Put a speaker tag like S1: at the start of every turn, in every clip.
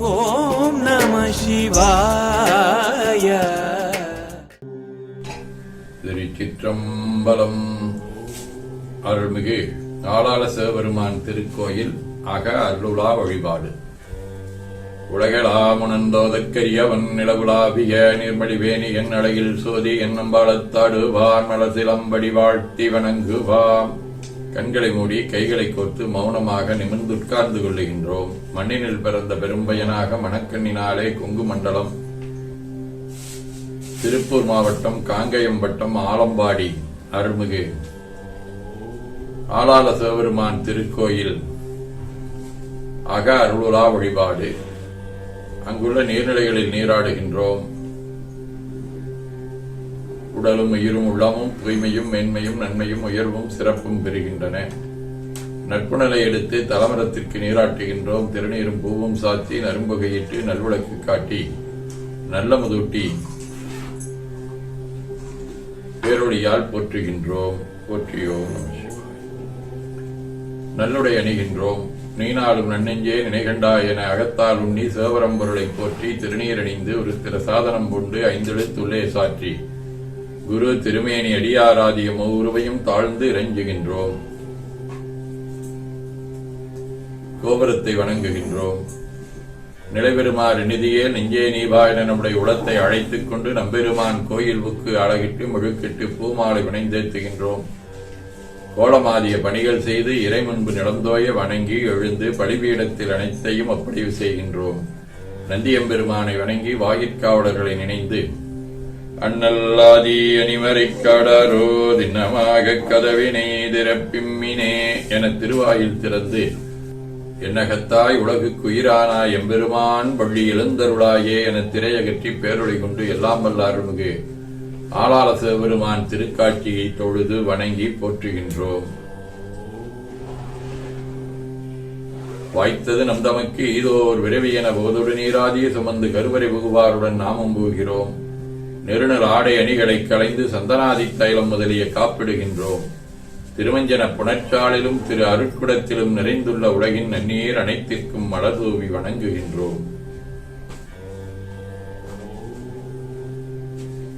S1: ஓம் நம சிவாய.
S2: திருச்சிற்றம்பலம். அருள்மிகு நாளாள சிவபெருமான் திருக்கோயில் அக அருளுலா வழிபாடு. உலகளாமுணந்தோதற்கரியவன் நிலவுலாவிய நிர்மடிவேணி என் அழகில் சோதி என்னும் பாலத்தாடுவான் மலசிலம்படி வாழ்த்தி வணங்குவான் கண்களை மூடி கைகளை கோர்த்து மௌனமாக நிமிர்ந்து உட்கார்ந்து கொள்ளுகின்றோம். மண்ணினில் பிறந்த பெரும்பயனாக மணக்கண்ணினாலே கொங்கு மண்டலம். திருப்பூர் மாவட்டம் காங்கயம்பட்டம் ஆலம்பாடி அருள்மிகு. ஆளாள சிவபெருமான் திருக்கோயில். அக அருளுலா வழிபாடு. அங்குள்ள நீர்நிலைகளில் நீராடுகின்றோம். உடலும் உயிரும் உள்ளமும் தூய்மையும் மேன்மையும் நன்மையும் உயர்வும் சிறப்பும் பெறுகின்றன. நட்புணலை எடுத்து தலமரத்திற்கு நீராட்டுகின்றோம் திருநீரும் பூவும் சாத்தி நரும்புகையிட்டு நல்விளக்கு காட்டி நல்ல முதூட்டி பேரொழியால் போற்றுகின்றோம் போற்றியோம் நல்லுடை அணிகின்றோம் நீனாலும் நன்னெஞ்சே நினைகண்டா என அகத்தால் உண்ணி சிவபரம்பொருளை போற்றி திருநீர் அணிந்து ஒரு திரு சாதனம் கொண்டு ஐந்தெழுத்துள்ளே சாற்றி. குரு திருமேனி அடியாராதிய மூருவையும் தாழ்ந்து இறைஞ்சுகின்றோம் கோபுரத்தை வணங்குகின்றோம். நிலைபெறுமாறு நிதியே நெஞ்சே நீவா என நம்முடைய உளத்தை அழைத்துக் கொண்டு நம்பெருமான் கோயில் புக்கு அழகிட்டு முழுக்கிட்டு பூமாலை வினைந்தேத்துகின்றோம். கோலமாதிய பணிகள் செய்து இறை முன்பு நிலந்தோய வணங்கி எழுந்து பலிபீடத்தில் அனைத்தையும் அப்படிவு செய்கின்றோம். நந்தியம்பெருமானை வணங்கி வாயிற்காவலர்களை நினைந்து அண்ணல்லாதி அணிமறைக் கடரோ கதவினை திறப்பிம்மினே என திருவாயில் திறந்து என்னகத்தாய் உலகுக்குயிரானா எம்பெருமான் பள்ளி எழுந்தருளாயே என திரையகற்றி பேரொழி கொண்டு எல்லாம் வல்ல அருள்மிகு. ஆளாள சிவபெருமான் திருக்காட்சியை தொழுது வணங்கி போற்றுகின்றோம். வாய்த்தது நம் தமக்கு ஈதோர் விரைவி என போதொடு நீராதிய சுமந்து கருவறை புகுவாருடன் நாமும் போகிறோம். நெருநர் ஆடை அணிகளை களைந்து சந்தனாதி தைலம் முதலிய காப்பிடுகின்றோம். திருமஞ்சன புணச்சாலிலும் திரு அருட்குடத்திலும் நிறைந்துள்ள உலகின் நன்னீர் அனைத்திற்கும் மலர் தூவி வணங்குகின்றோம்.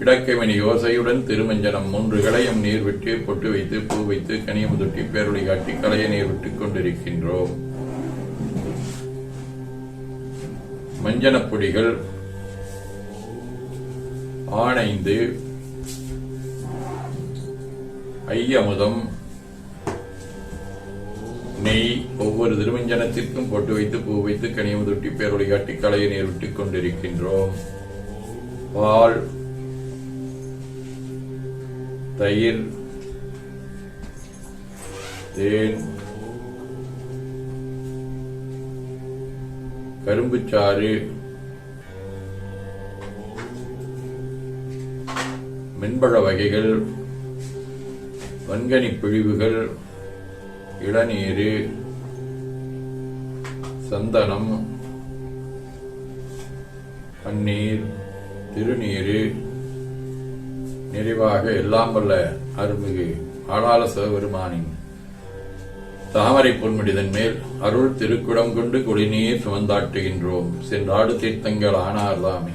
S2: இடக்கைமணி யோசையுடன் திருமஞ்சனம் மூன்று களையம் நீர் விட்டு பொட்டு வைத்து பூ வைத்து கனியமுதுட்டி பேரொளி காட்டி களைய நீர் விட்டுக் கொண்டிருக்கின்றோம். மஞ்சனப் பொடிகள் ஆணைந்து ஐயமுதம் நெய் ஒவ்வொரு திருமஞ்சனத்திற்கும் போட்டு வைத்து பூ வைத்து கனிமுதொட்டி பேரொழி காட்டி களைய நீர் கொண்டிருக்கின்றோம். பால் தயிர் தேன் கரும்புச்சாறு மென்பழ வகைகள் வன்கனி பிழிவுகள் இளநீர் சந்தனம் பன்னீர் திருநீர் நிறைவாக எல்லாம் வல்ல அருள்மிகு ஆளாள சிவபெருமானின் தாமரை பொன்முடிதன் மேல் அருள் திருக்குடம் கொண்டு குடிநீர் சுமந்தாட்டுகின்றோம். சென்றாடு தீர்த்தங்கள் ஆனார்தாமே.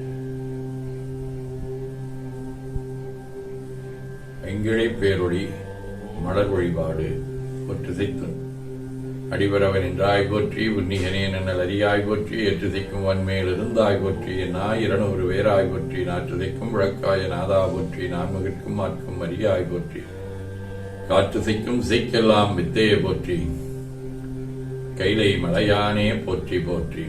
S2: எங்கிழை பேரொழி மலர் வழிபாடு ஒற்றுசைத்தும் அடிபரவன் என்றாய் போற்றி உன்னிகனே நன்னல் அறியாய் போற்றி ஏற்றுதைக்கும் வன்மேல் இருந்தாய் போற்றி நாய் இரநூறு வேறாய் போற்றி நாற்றுதைக்கும் விளக்காய நாதா போற்றி நான்முகிற்கும் மாற்கும் அறியாய் போற்றி. காற்றுசைக்கும் சிக்கெல்லாம் வித்தையை போற்றி. கைலை மலையானே போற்றி போற்றி.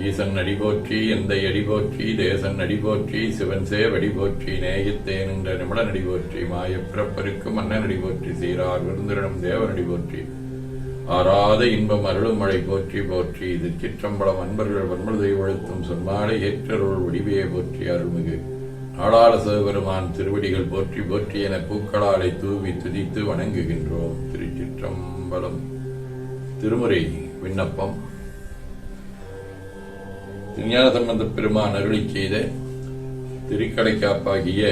S2: ஈசன் அடிபோற்றி எந்த அடிபோற்றி தேசன் அடிபோற்றி சிவன் சேவடி வடிபோற்றி நேயத்தேன் என்ற நிமிட நடிபோற்றி போற்றி மன்னன் அடிபோற்றி சீரார் விருந்திரனும் தேவனடி போற்றி. ஆறாத இன்பம் அருளும் மழை போற்றி போற்றி. இது சிற்றம்பலம் அன்பர்கள் வன்மதை ஒழுத்தும் சொன்னாலே ஏற்றருள் வடிவையை போற்றி அருள்மிகு. நாடாள சிவபெருமான் திருவடிகள் போற்றி போற்றி என பூக்களாலை தூவி துதித்து வணங்குகின்றோம். திருச்சிற்றம்பலம். திருமுறை விண்ணப்பம். விஞ்ஞான சம்பந்த பெருமான் அருளி செய்த திருக்கடைக்காப்பாகிய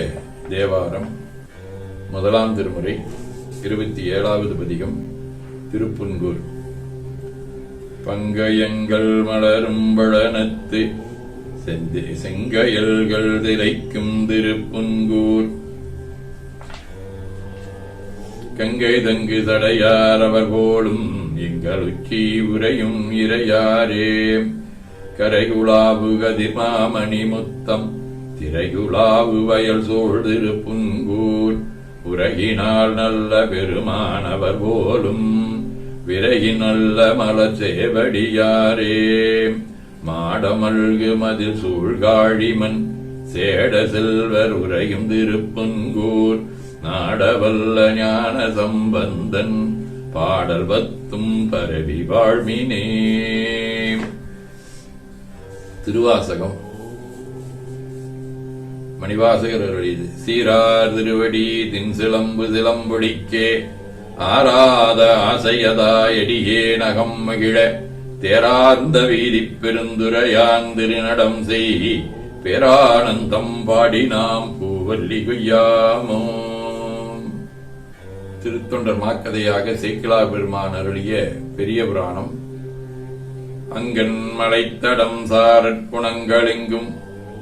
S2: தேவாரம் முதலாம் திருமுறை இருபத்தி ஏழாவது பதிகம் திருப்புன்கூர். பங்கயங்கள் மலரும் வளனத்து செந்தி செங்கயல்கள் திரைக்கும் திருப்புன்கூர். கங்கை தங்கு தடையார் அவர் போலும் எங்கள் உச்சி உரையும் இறையாரே. கரைகுலாவு கதிர்மாமணி முத்தம் திரையுலாவு வயல் சூழ் புங்கூர் உலகினால் நல்ல பெருமானவர் போலும். விரகி நல்ல மலச்சேவடியாரே மாடமல்கு மதில் சூழ்காழிமன் சேட செல்வர் உரையும் திருப்புன்கூர் நாடவல்ல ஞான சம்பந்தன் பாடல் பத்தும் பரவி வாழ்மினே. திருவாசகம். மணிவாசகர் அருளியது சீரார் திருவடி தின்சிலம்பு சிலம்புடிக்கே ஆராத ஆராத ஆசையதாயடியே நகம் மகிழ தேரார்ந்த வீதி பெருந்துரையான் திருநடம் செய் பேரானந்தம் பாடி நாம் பூவல்லி கொய்யாமோ. திருத்தொண்டர் மாக்கதையாக சேக்கிலா பெருமான் அருளிய பெரிய புராணம் அங்கன் மலைத்தடம் சாரற்குணங்களெங்கும்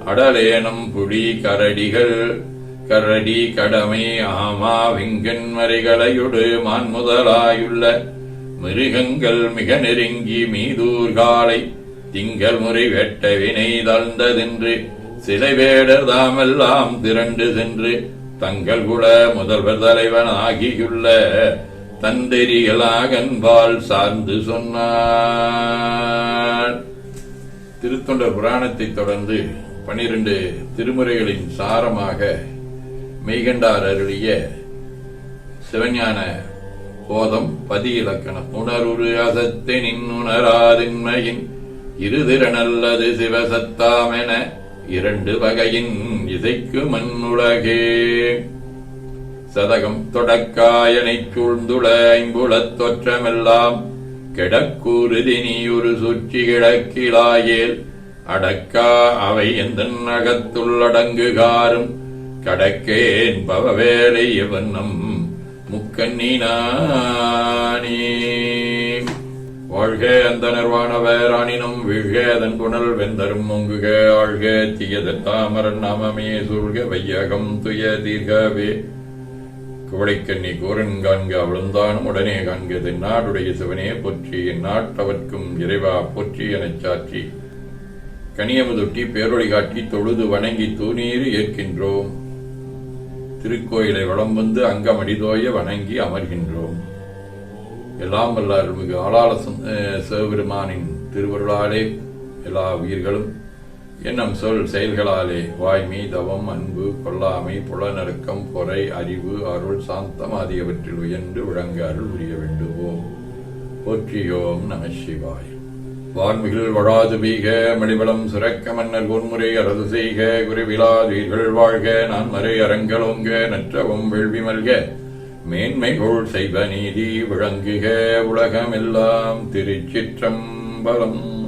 S2: அடலேனம் புலி கரடிகள் கரடி கடமை ஆமா விங்கன் மறைகளையுடு மான் முதலாயுள்ள மிருகங்கள் மிக நெருங்கி மீதூர்காலை திங்கள் முறை வெட்ட வினை தாழ்ந்ததென்று சிலை வேடர் தாமெல்லாம் திரண்டு சென்று தங்கள் குல முதல்வர் தலைவன் ஆகியுள்ள தந்தெரிகளாகன்பால் சார்ந்து சொன்னார். திருத்தொண்டர் புராணத்தைத் தொடர்ந்து பனிரெண்டு திருமுறைகளின் சாரமாக மெய்கண்டார் அருளிய சிவஞான போதம் பதி இலக்கணம் உணருரு அசத்தினின் உணராதின்மையின் இருதிறனல்லது சிவசத்தாமென இரண்டு வகையின் இசைக்கு மண்ணுலகே. சதகம் தொடக்காயனை சூழ்ந்துள ஐம்புலத் தோற்றமெல்லாம். கிடக்கூறுதி நீ ஒரு சுற்றி கிடக்கிலாயேல் அடக்கா அவை எந்த அகத்துள்ளடங்குகாரும் கடக்கேன் பவவேலை வண்ணம் முக்கண்ணினானே. வாழ்க அந்த நிர்வாண ஆனினும் வீழ்க அதன் புனல் வெந்தரும் ஒங்குக ஆழ்க தீயதன் தாமரன் நாமமே சூழ்க வையகம் துய தீர்கவே. குவளைக்கண்ணி கூரன் காண்க அவளுந்தானும் உடனே காண்க தென்னாடுடைய சிவனே போற்றி என் நாட்டவர்க்கும் இறைவா போற்றி எனச் சாற்றி. கனியமுதொட்டி பேரொழி காட்டி தொழுது வணங்கி தூணீர் ஏற்கின்றோம். திருக்கோயிலை வளம் வந்து அங்கமடிதோய வணங்கி அமர்கின்றோம். எல்லாம் வல்ல அருள்மிகு ஆளாள அஹ் சிவபெருமானின் திருவருளாலே எல்லா உயிர்களும் என்னும் சொல் செயல்களாலே வாய்மை தவம் அன்பு கொல்லாமை புலநடுக்கம் பொறை அறிவு அருள் சாந்தம் ஆகியவற்றில் உயர்ந்து விளங்க அருள் புரிய வேண்டுவோம். போற்றியோம் நம சிவாய். வான்மிகள் வழாது பீக மணிபலம் சுரக்க மன்னர் பொன்முறை அரசு செய்க குருவிழாதீர்கள் வாழ்க நான் மறை அரங்கலோங்க நற்றவும் வெள்வி மல்க. மேன்மைகோள் செய்வ நீதி விளங்குக உலகமெல்லாம் திருச்சிற்றம்பலம்.